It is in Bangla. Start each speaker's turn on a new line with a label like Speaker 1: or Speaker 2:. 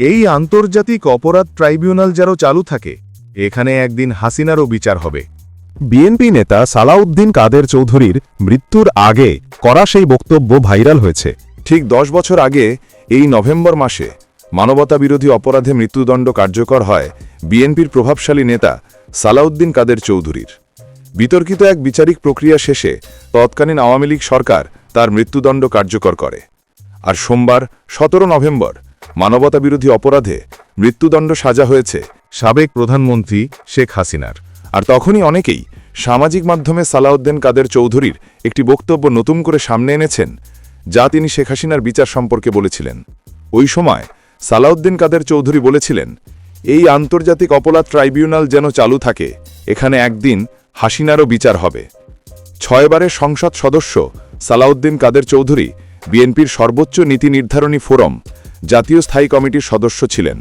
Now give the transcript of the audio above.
Speaker 1: এই আন্তর্জাতিক অপরাধ ট্রাইব্যুনাল যারও চালু থাকে, এখানে একদিন হাসিনারও বিচার হবে।
Speaker 2: বিএনপি নেতা সালাউদ্দিন কাদের চৌধুরীর মৃত্যুর আগে করা সেই বক্তব্য ভাইরাল হয়েছে।
Speaker 3: ঠিক দশ বছর আগে, এই নভেম্বর মাসে মানবতা বিরোধী অপরাধে মৃত্যুদণ্ড কার্যকর হয় বিএনপির প্রভাবশালী নেতা সালাউদ্দিন কাদের চৌধুরীর। বিতর্কিত এক বিচারিক প্রক্রিয়া শেষে তৎকালীন আওয়ামী লীগ সরকার তার মৃত্যুদণ্ড কার্যকর করে। আর সোমবার, সতেরো নভেম্বর মানবতা বিরোধী অপরাধে মৃত্যুদণ্ড সাজা হয়েছে
Speaker 1: সাবেক প্রধানমন্ত্রী শেখ হাসিনার।
Speaker 3: আর তখনই অনেকেই সামাজিক মাধ্যমে সালাউদ্দিন কাদের চৌধুরীর একটি বক্তব্য নতুন করে সামনে এনেছেন, যা তিনি শেখ হাসিনার বিচার সম্পর্কে বলেছিলেন। ওই সময় সালাউদ্দিন কাদের চৌধুরী বলেছিলেন, এই আন্তর্জাতিক অপরাধ ট্রাইব্যুনাল যেন চালু থাকে, এখানে একদিন হাসিনারও বিচার হবে। ছয়বারের সংসদ সদস্য সালাউদ্দিন কাদের চৌধুরী বিএনপির সর্বোচ্চ নীতি নির্ধারণী ফোরাম জাতীয় স্থায়ী কমিটির সদস্য ছিলেন।